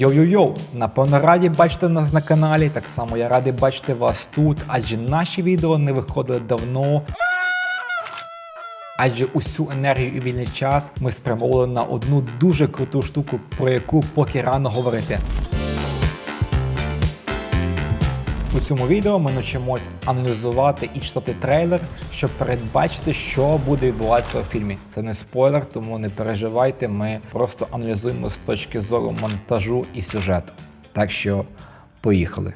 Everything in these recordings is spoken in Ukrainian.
Йоу-йоу-йоу! Напевно, раді бачити нас на каналі. Так само я радий бачити вас тут, адже наші відео не виходили давно. Адже усю енергію і вільний час ми спрямовували на одну дуже круту штуку, про яку поки рано говорити. У цьому відео ми навчимось аналізувати і читати трейлер, щоб передбачити, що буде відбуватися у фільмі. Це не спойлер, тому не переживайте. Ми просто аналізуємо з точки зору монтажу і сюжету. Так що поїхали.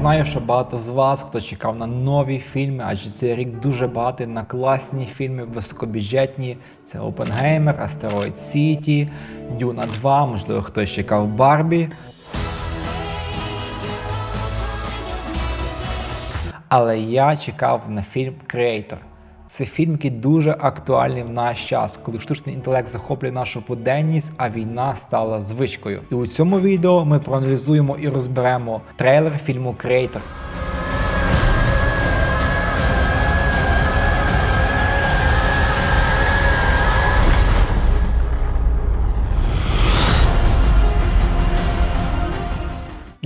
Знаю, що багато з вас, хто чекав на нові фільми, адже цей рік дуже багатий на класні фільми, високобюджетні. Це Опенгеймер, Астероїд Сіті, Дюна 2, можливо, хтось чекав Барбі. Але я чекав на фільм Creator. Це фільм, який дуже актуальний в наш час, коли штучний інтелект захоплює нашу буденність, а війна стала звичкою. І у цьому відео ми проаналізуємо і розберемо трейлер фільму Creator.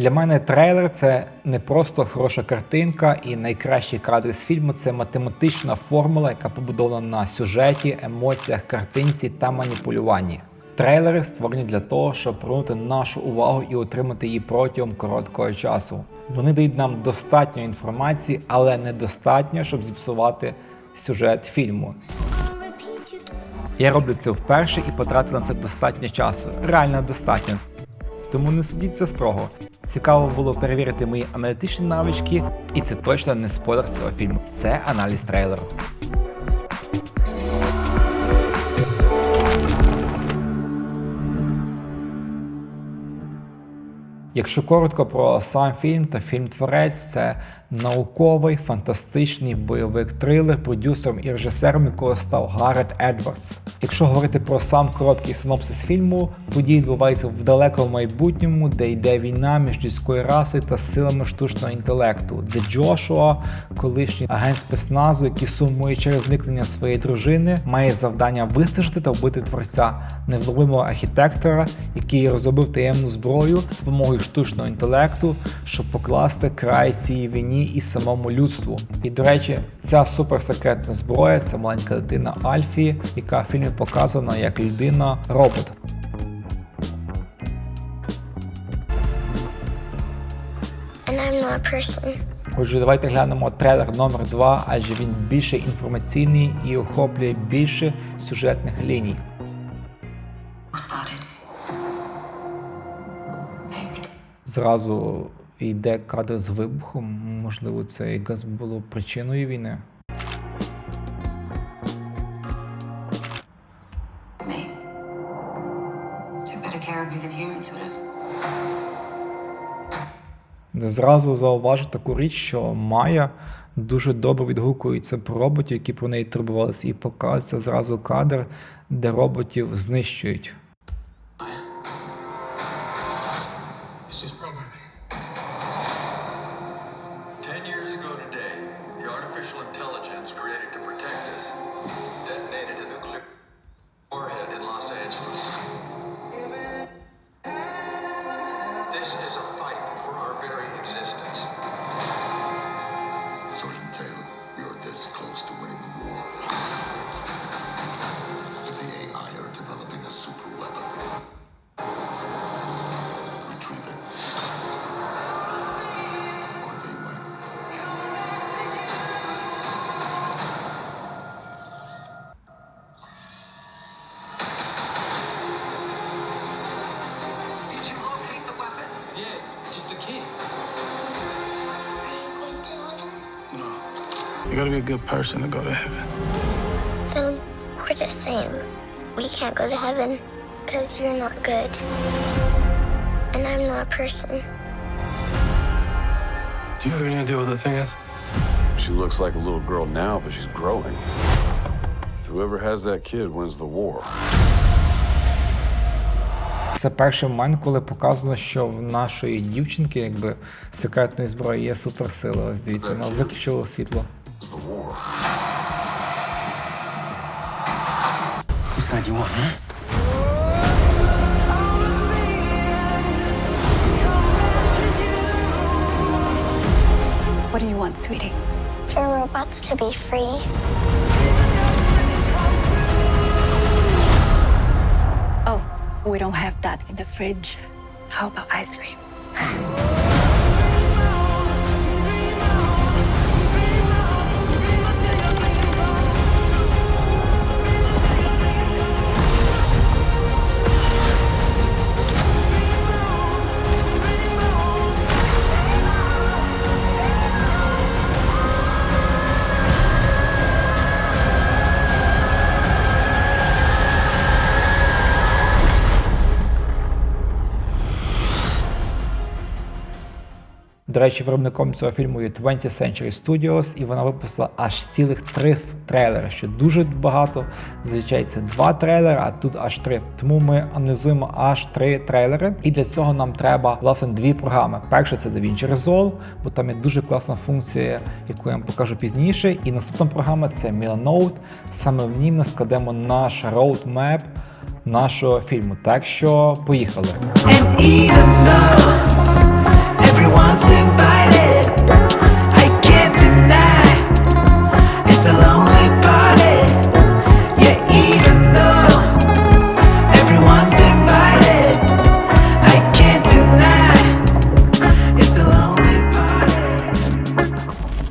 Для мене трейлер це не просто хороша картинка і найкращі кадри з фільму. Це математична формула, яка побудована на сюжеті, емоціях, картинці та маніпулюванні. Трейлери створені для того, щоб привернути нашу увагу і отримати її протягом короткого часу. Вони дають нам достатньо інформації, але недостатньо, щоб зіпсувати сюжет фільму. Я роблю це вперше і потратив на це достатньо часу. Реально достатньо. Тому не судіться строго. Цікаво було перевірити мої аналітичні навички, і це точно не спойлер цього фільму. Це аналіз трейлеру. Якщо коротко про сам фільм, та фільм Творець це науковий фантастичний бойовик трилер, продюсером і режисером якого став Гаррет Едвардс. Якщо говорити про сам короткий синопсис фільму, події відбуваються в далекому майбутньому, де йде війна між людською расою та силами штучного інтелекту, де Джошуа, колишній агент спецназу, який сумує через зникнення своєї дружини, має завдання вистежити та вбити творця невловимого архітектора, який розробив таємну зброю з допомогою штучного інтелекту, щоб покласти край цій війні і самому людству. І до речі, ця суперсекретна зброя це маленька дитина Альфі, яка в фільмі показана як людина-робот. Отже, давайте глянемо трейлер номер 2 адже він більше інформаційний і охоплює більше сюжетних ліній. Зразу йде кадр з вибухом. Можливо, це якраз було причиною війни. Зразу зауважу таку річ, що Майя дуже добре відгукується про роботів, які про неї турбувалися, і показується зразу кадр, де роботів знищують. You gotta be a good person to go to heaven. So we're the same. We can't go to heaven because you're not good. And I'm not a person. Do you have any idea what the thing is? She looks like a little girl now, but she's growing. Whoever has that kid wins the war. Це перший момент, коли показано, що в нашої дівчинки, якби секретної зброї є суперсила. Ось дивіться, вона виключила світло. Whose side you on, huh? What do you want, sweetie? For robots to be free. Oh, we don't have that in the fridge. How about ice cream? До речі, виробником цього фільму є 20th Century Studios, і вона випустила аж цілих три трейлери, що дуже багато. Зазвичай це два трейлери, а тут аж три. Тому ми аналізуємо аж три трейлери. І для цього нам треба власне дві програми. Перша це DaVinci Resolve, бо там є дуже класна функція, яку я вам покажу пізніше. І наступна програма це Milanote. Саме в ній ми складемо наш roadmap нашого фільму. Так що поїхали. And even though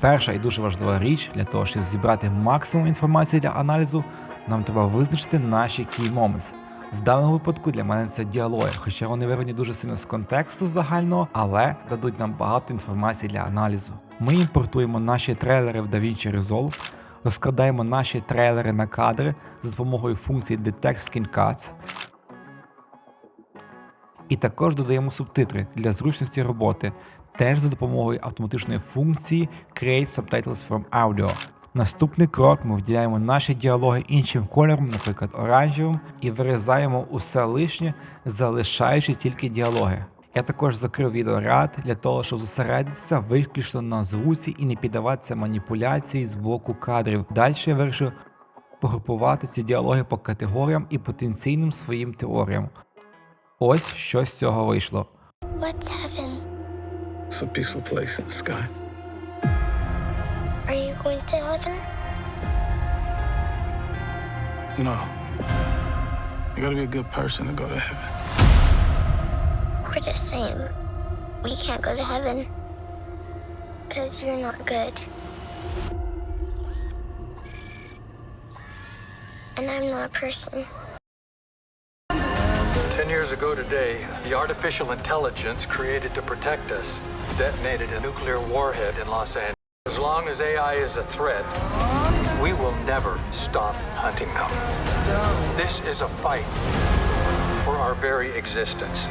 Перша і дуже важлива річ для того, щоб зібрати максимум інформації для аналізу, нам треба визначити наші key moments. В даному випадку для мене це діалоги, хоча вони вирвані дуже сильно з контексту загального, але дадуть нам багато інформації для аналізу. Ми імпортуємо наші трейлери в DaVinci Resolve, розкладаємо наші трейлери на кадри за допомогою функції Detect Skin Cuts, і також додаємо субтитри для зручності роботи, теж за допомогою автоматичної функції Create Subtitles from Audio. Наступний крок ми вділяємо наші діалоги іншим кольором, наприклад, оранжевим, і вирізаємо усе лишнє, залишаючи тільки діалоги. Я також закрив відеоряд для того, щоб зосередитися виключно на звуці і не піддаватися маніпуляції з боку кадрів. Далі я вирішив погрупувати ці діалоги по категоріям і потенційним своїм теоріям. Ось що з цього вийшло. What's? It's a peaceful place in the sky. Are you going to heaven? No. You gotta be a good person to go to heaven. We're the same. We can't go to heaven. Because you're not good. And I'm not a person. Ten years ago today, the artificial intelligence created to protect us detonated a nuclear warhead in Los Angeles. As long as AI is a threat, we will never stop hunting them. This is a fight for our very existence.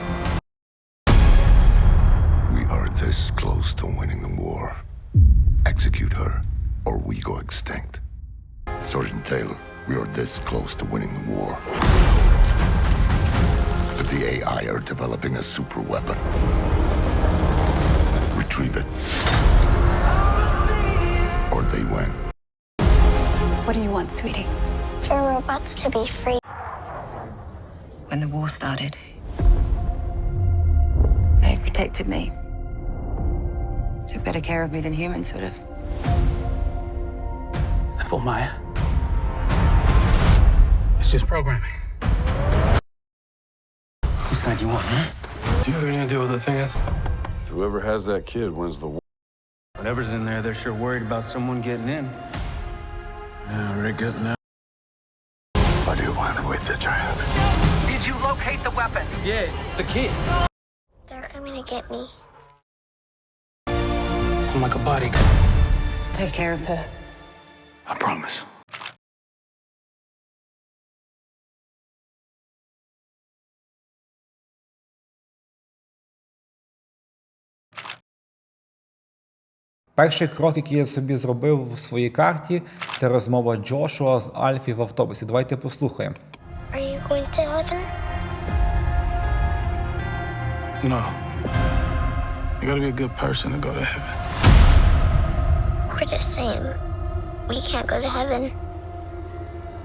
We are this close to winning the war. Execute her, or we go extinct. Sergeant Taylor, we are this close to winning the war. But are developing a super weapon. Retrieve it. Or they win. What do you want, sweetie? For robots to be free. When the war started, They protected me. took better care of me than humans would have. Simple, Maya. It's just programming. Whose side you on, huh? Do you have any idea what the thing is? Whoever has that kid wins the war. Whatever's in there, they're sure worried about someone getting in. Yeah, we're getting out. I do want to wait the child. Did you locate the weapon? Yeah, it's a kid. They're coming to get me. I'm like a bodyguard. Take care of her. I promise. Перший крок, який я собі зробив в своїй карті, це розмова Джошуа з Альфі в автобусі. Давайте послухаємо. Are you going to heaven? No. You gotta be a good person to go to heaven. We're the same. we can't go to heaven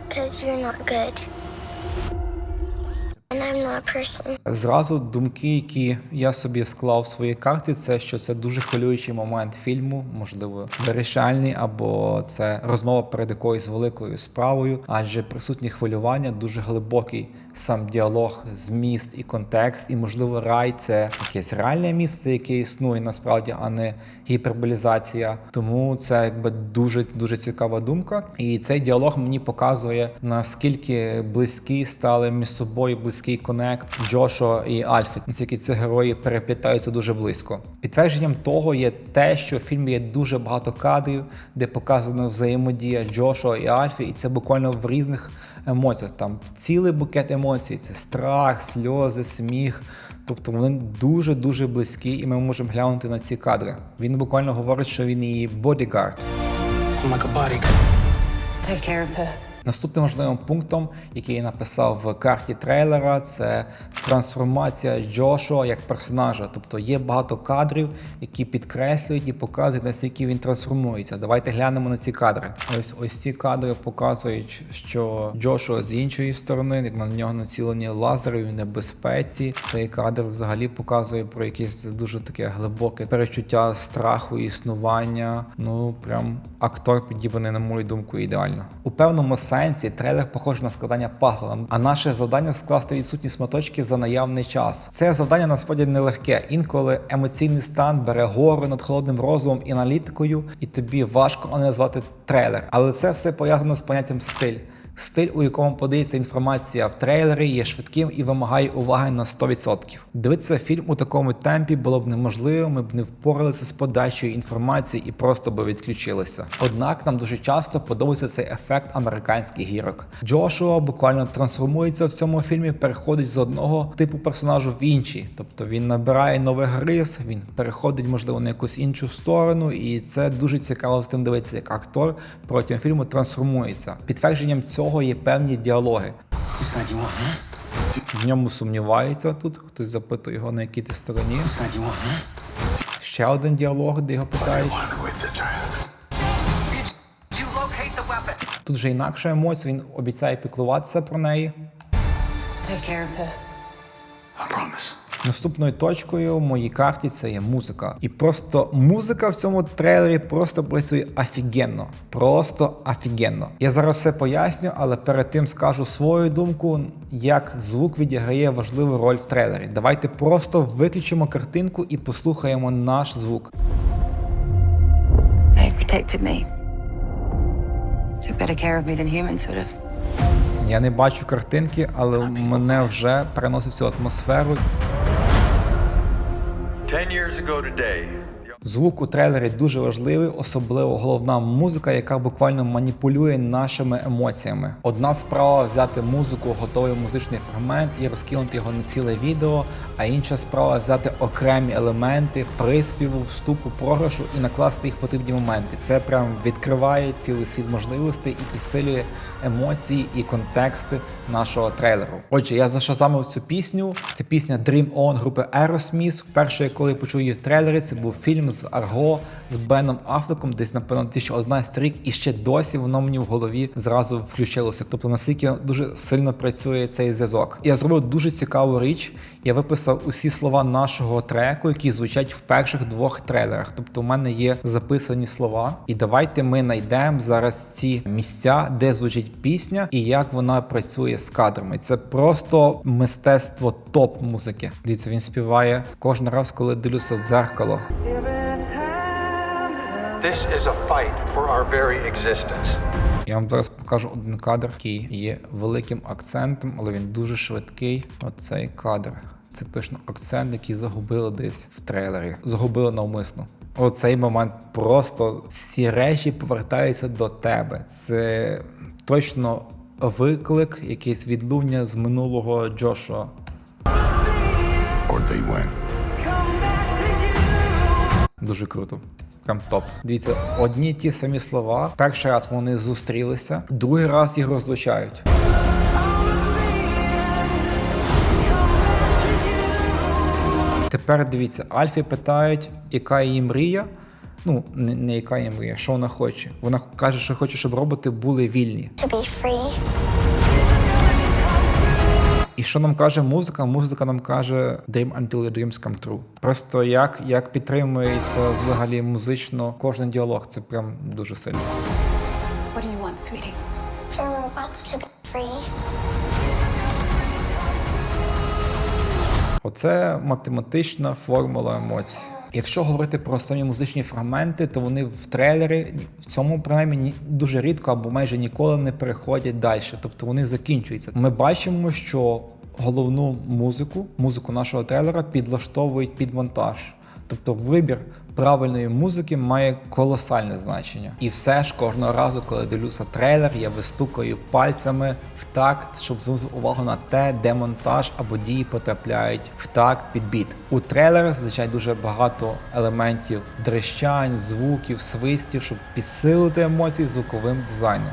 because you're not good. And I'm not a person. Зразу думки, які я собі склав в своїй карті, це що це дуже хвилюючий момент фільму, можливо, вирішальний, або це розмова перед якоюсь великою справою, адже присутні хвилювання, дуже глибокий сам діалог, зміст і контекст, і можливо, рай це якесь реальне місце, яке існує насправді, а не гіперболізація. Тому це якби дуже дуже цікава думка. І цей діалог мені показує наскільки близькі стали між собою близький конект Джошо і Альфі, наскільки ці герої переплітаються дуже близько. Підтвердженням того є те, що в фільмі є дуже багато кадрів, де показано взаємодія Джошо і Альфі, і це буквально в різних емоціях. Там цілий букет емоцій: це страх, сльози, сміх. Тобто вони дуже дуже близькі, і ми можемо глянути на ці кадри. Він буквально говорить, що він її бодігард. I'm like a bodyguard. Take care of her. Наступним важливим пунктом, який я написав в карті трейлера, це трансформація Джошуа як персонажа. Тобто є багато кадрів, які підкреслюють і показують, наскільки він трансформується. Давайте глянемо на ці кадри. Ось ось ці кадри показують, що Джошуа з іншої сторони, як на нього націлені лазери в небезпеці. Цей кадр взагалі показує про якесь дуже таке глибоке перечуття страху існування. Ну прям актор підібраний, на мою думку, ідеально. У певному сенсі трейлер похожий на складання пазла, а наше завдання скласти відсутні шматочки за наявний час. Це завдання насправді нелегке. Інколи емоційний стан бере гору над холодним розумом і аналітикою, і тобі важко аналізувати трейлер. Але це все пов'язано з поняттям стиль. Стиль, у якому подається інформація в трейлері, є швидким і вимагає уваги на 100%. Дивитися фільм у такому темпі було б неможливо, ми б не впоралися з подачею інформації і просто би відключилися. Однак нам дуже часто подобається цей ефект американських гірок. Джошуа буквально трансформується в цьому фільмі, переходить з одного типу персонажу в інший. Тобто він набирає нових рис, він переходить, можливо, на якусь іншу сторону, і це дуже цікаво з тим дивитися, як актор протягом фільму трансформується. Підтвердженням цього є певні діалоги. В ньому сумнівається тут. Хтось запитує його на якій ти стороні. Ще один діалог, де його питають. Тут вже інакша емоція. Він обіцяє піклуватися про неї. Take care of her. I promise. Наступною точкою в моїй карті це є музика. І просто музика в цьому трейлері просто працює офігенно. Просто офігенно. Я зараз все поясню, але перед тим скажу свою думку, як звук відіграє важливу роль в трейлері. Давайте просто виключимо картинку і послухаємо наш звук. Я не бачу картинки, але мене вже переносить цю атмосферу. Звук у трейлері дуже важливий, особливо головна музика, яка буквально маніпулює нашими емоціями. Одна справа взяти музику, готовий музичний фрагмент і розкинути його на ціле відео, а інша справа взяти окремі елементи приспіву, вступу, програшу і накласти їх потрібні моменти. Це прям відкриває цілий світ можливостей і підсилює емоції і контексти нашого трейлеру. Отже, я зашазамив цю пісню. Це пісня Dream On групи Aerosmith. Вперше, коли почув її в трейлері, це був фільм з Арго з Беном Афлеком, десь напевно 2011 рік, і ще досі воно мені в голові зразу включилося. Тобто наскільки дуже сильно працює цей зв'язок. Я зробив дуже цікаву річ. Я виписав усі слова нашого треку, які звучать в перших двох трейлерах. Тобто, у мене є записані слова. І давайте ми знайдемо зараз ці місця, де звучить пісня і як вона працює з кадрами. Це просто мистецтво топ музики. Дивіться, він співає кожен раз, коли дивлюся в дзеркало. this is a fight for our very existence. Я вам зараз покажу один кадр, який є великим акцентом, але він дуже швидкий. Оцей кадр. Це точно акцент, який загубили десь в трейлері. Загубили навмисно. Оцей момент просто всі речі повертаються до тебе. Це точно виклик, якийсь відлуння з минулого Джошуа. Or they win. Дуже круто. Прям топ. Дивіться, одні ті самі слова. Перший раз вони зустрілися, другий раз їх розлучають. Тепер дивіться, Альфі питають, яка її мрія. Ну, не, не яка є мрія, що вона хоче. Вона каже, що хоче, щоб роботи були вільні. To be free. І що нам каже музика? Музика нам каже Dream until your dreams come true. Просто як, як підтримується взагалі музично кожен діалог. Це прям дуже сильно. What do you want, sweetie? For robots to be free. Оце математична формула емоцій. Якщо говорити про самі музичні фрагменти, то вони в трейлери в цьому принаймні дуже рідко або майже ніколи не переходять далі. Тобто вони закінчуються. Ми бачимо, що головну музику, музику нашого трейлера, підлаштовують під монтаж. Тобто вибір правильної музики має колосальне значення. І все ж кожного разу, коли дивлюся трейлер, я вистукаю пальцями в такт, щоб звернути увагу на те, де монтаж або дії потрапляють в такт під біт. У трейлерах зазвичай дуже багато елементів дрещань, звуків, свистів, щоб підсилити емоції звуковим дизайном.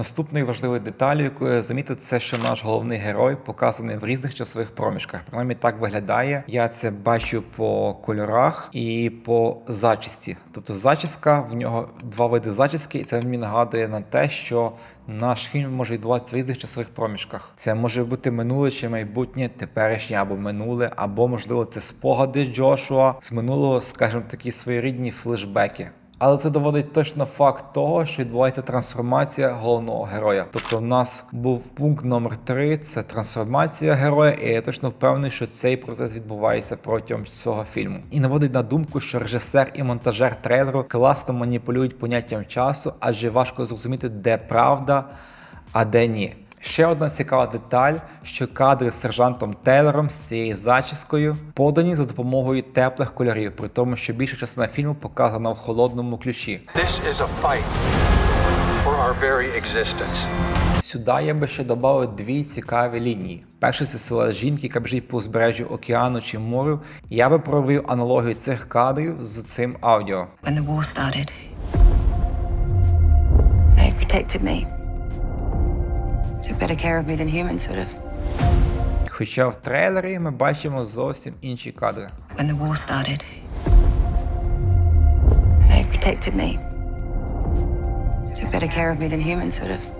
Наступною важливою деталю, яку я замітив, це що наш головний герой показаний в різних часових проміжках. Принаймні так виглядає. Я це бачу по кольорах і по зачісті. Тобто зачіска в нього два види зачіски, і це мені нагадує на те, що наш фільм може відбуватися в різних часових проміжках. Це може бути минуле чи майбутнє, теперішнє або минуле, або можливо це спогади Джошуа з минулого, скажімо, такі своєрідні флешбеки. Але це доводить точно факт того, що відбувається трансформація головного героя. Тобто, в нас був пункт номер 3 це трансформація героя, і я точно впевнений, що цей процес відбувається протягом цього фільму. І наводить на думку, що режисер і монтажер трейлеру класно маніпулюють поняттям часу, адже важко зрозуміти, де правда, а де ні. Ще одна цікава деталь, що кадри з сержантом Тейлором з цією зачіскою подані за допомогою теплих кольорів, при тому, що більша частина фільму показана в холодному ключі. This is a fight for our very existence. Сюди я би ще додав дві цікаві лінії. Перше це сила жінки, яка біжить по узбережжю океану чи морю. Я би провів аналогію цих кадрів з цим аудіо. When the war started, they protected me. Took better care of me than humans would have. Хоча в трейлері ми бачимо зовсім інші кадри. When the war started, they protected me. Took better care of me than humans would have.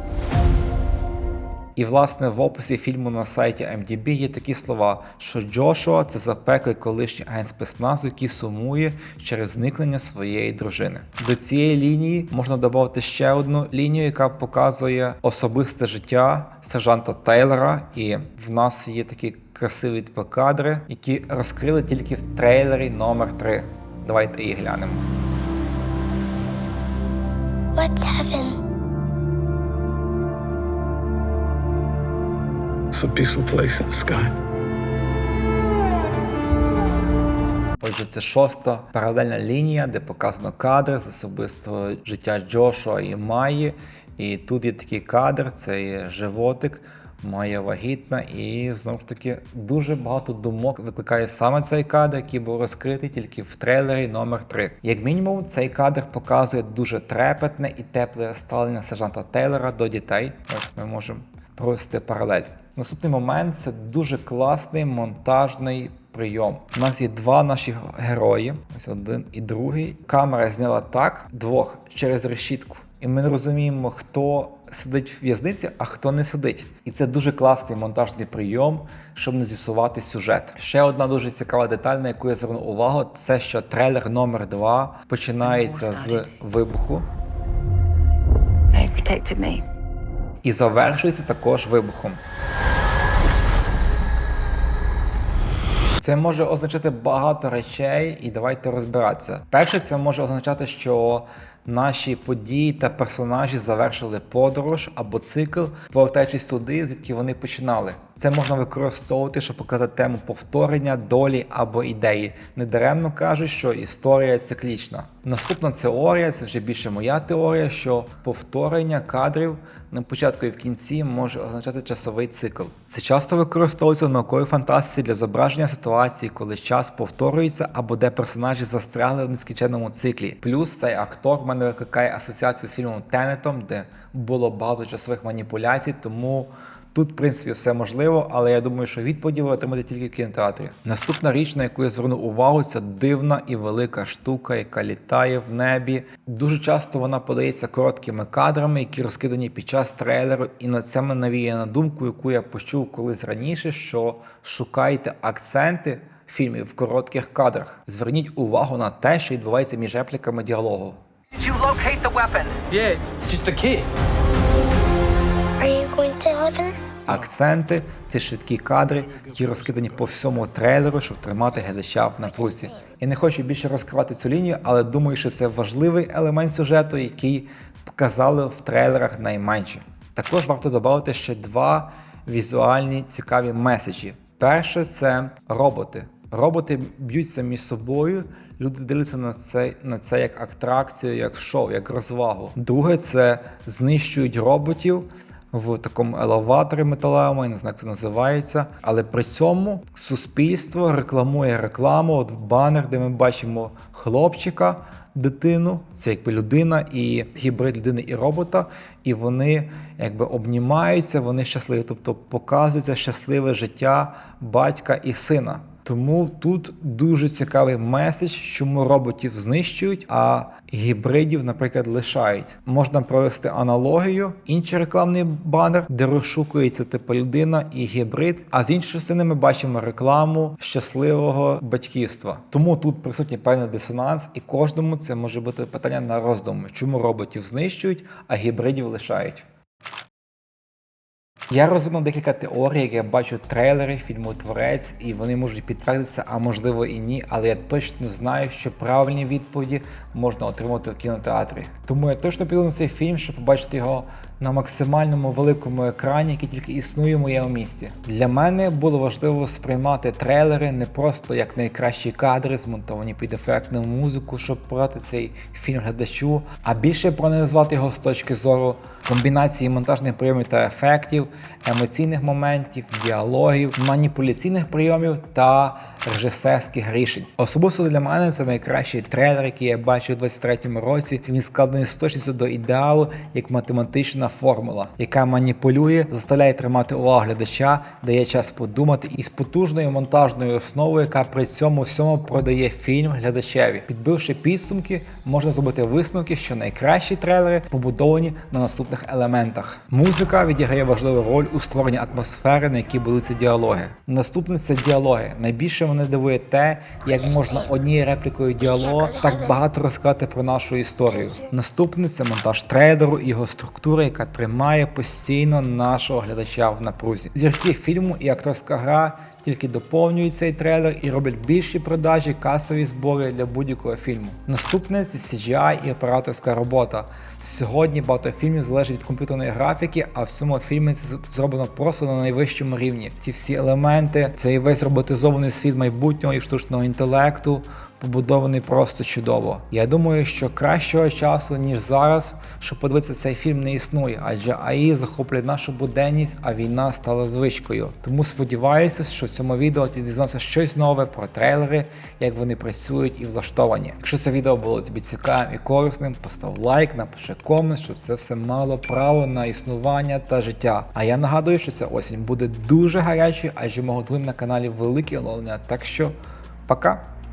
І власне в описі фільму на сайті MDB є такі слова, що Джошуа це запеклий колишній агент спецназу, який сумує через зникнення своєї дружини. До цієї лінії можна додати ще одну лінію, яка показує особисте життя сержанта Тейлора. І в нас є такі красиві типу кадри, які розкрили тільки в трейлері номер 3 Давайте її глянемо. What's heaven? It's a peaceful place in the sky. Отже, це шоста паралельна лінія, де показано кадр з особистого життя Джошуа і Майї. І тут є такий кадр, це є животик, Майя вагітна, і знову ж таки дуже багато думок викликає саме цей кадр, який був розкритий тільки в трейлері номер 3 Як мінімум, цей кадр показує дуже трепетне і тепле ставлення сержанта Тейлора до дітей. Ось ми можемо провести паралель. Наступний момент це дуже класний монтажний прийом. У нас є два наші герої, ось один і другий. Камера зняла так двох через решітку. І ми не розуміємо, хто сидить в в'язниці, а хто не сидить. І це дуже класний монтажний прийом, щоб не зіпсувати сюжет. Ще одна дуже цікава деталь, на яку я звернув увагу, це що трейлер номер 2 починається з вибуху They protected me. І завершується також вибухом. Це може означати багато речей, і давайте розбиратися. Перше, це може означати, що наші події та персонажі завершили подорож або цикл, повертаючись туди, звідки вони починали. Це можна використовувати, щоб показати тему повторення, долі або ідеї. Недаремно кажуть, що історія циклічна. Наступна теорія, це вже більше моя теорія, що повторення кадрів на початку і в кінці може означати часовий цикл. Це часто використовується в науковій фантастиці для зображення ситуації, коли час повторюється або де персонажі застрягли в нескінченному циклі. Плюс цей актор в мене викликає асоціацію з фільмом Тенетом, де було багато часових маніпуляцій, тому Тут, в принципі, все можливо, але я думаю, що відповіді ви отримаєте тільки в кінотеатрі. Наступна річ, на яку я звернув увагу, це дивна і велика штука, яка літає в небі. Дуже часто вона подається короткими кадрами, які розкидані під час трейлеру, і на це мене навіє на думку, яку я почув колись раніше, що шукайте акценти фільмів в коротких кадрах. Зверніть увагу на те, що відбувається між репліками діалогу. Did you locate the weapon? Yeah, it's just a kid. Акценти це швидкі кадри, які розкидані по всьому трейлеру, щоб тримати глядача в напрузі. Я не хочу більше розкривати цю лінію, але думаю, що це важливий елемент сюжету, який показали в трейлерах найменше. Також варто додати ще два візуальні цікаві меседжі. Перше це роботи. Роботи б'ються між собою. Люди дивляться на це, на це як атракцію, як шоу, як розвагу. Друге, це знищують роботів в такому елеваторі металевому, я не знаю, як це називається. Але при цьому суспільство рекламує рекламу, от банер, де ми бачимо хлопчика, дитину, це якби людина і гібрид людини і робота, і вони якби обнімаються, вони щасливі, тобто показується щасливе життя батька і сина. Тому тут дуже цікавий меседж, чому роботів знищують, а гібридів, наприклад, лишають. Можна провести аналогію. Інший рекламний банер, де розшукується типу людина і гібрид. А з іншої сторони ми бачимо рекламу щасливого батьківства. Тому тут присутній певний дисонанс, і кожному це може бути питання на роздуми, чому роботів знищують, а гібридів лишають. Я розвинув декілька теорій, як я бачу трейлери фільму Творець, і вони можуть підтвердитися, а можливо і ні. Але я точно знаю, що правильні відповіді можна отримати в кінотеатрі. Тому я точно піду на цей фільм, щоб побачити його на максимальному великому екрані, який тільки існує в моєму місті. Для мене було важливо сприймати трейлери не просто як найкращі кадри, змонтовані під ефектну музику, щоб подати цей фільм глядачу, а більше проаналізувати його з точки зору комбінації монтажних прийомів та ефектів, емоційних моментів, діалогів, маніпуляційних прийомів та режисерських рішень. Особисто для мене це найкращий трейлер, який я бачив у 23-му році. Він складений з точністю до ідеалу як математична формула, яка маніпулює, заставляє тримати увагу глядача, дає час подумати і з потужною монтажною основою, яка при цьому всьому продає фільм глядачеві. Підбивши підсумки, можна зробити висновки, що найкращі трейлери побудовані на наступних елементах. Музика відіграє важливу роль у створенні атмосфери, на якій будуться діалоги. Наступне це діалоги. Найбільше мене дивує те, як можна однією реплікою діалогу так багато розказати про нашу історію. Наступне це монтаж трейлеру і його структура, яка тримає постійно нашого глядача в напрузі. Зірки фільму і акторська гра тільки доповнюють цей трейлер і роблять більші продажі, касові збори для будь-якого фільму. Наступне це CGI і операторська робота. Сьогодні багато фільмів залежить від комп'ютерної графіки, а в цьому фільмі це зроблено просто на найвищому рівні. Ці всі елементи, цей весь роботизований світ майбутнього і штучного інтелекту. Побудований просто чудово. Я думаю, що кращого часу, ніж зараз, щоб подивитися цей фільм, не існує, адже АІ захоплює нашу буденність, а війна стала звичкою. Тому сподіваюся, що в цьому відео ти дізнався щось нове про трейлери, як вони працюють і влаштовані. Якщо це відео було тобі цікавим і корисним, постав лайк, напиши комент, щоб це все мало право на існування та життя. А я нагадую, що ця осінь буде дуже гарячою, адже ми готуємо на каналі великі оновлення. Так що, пока!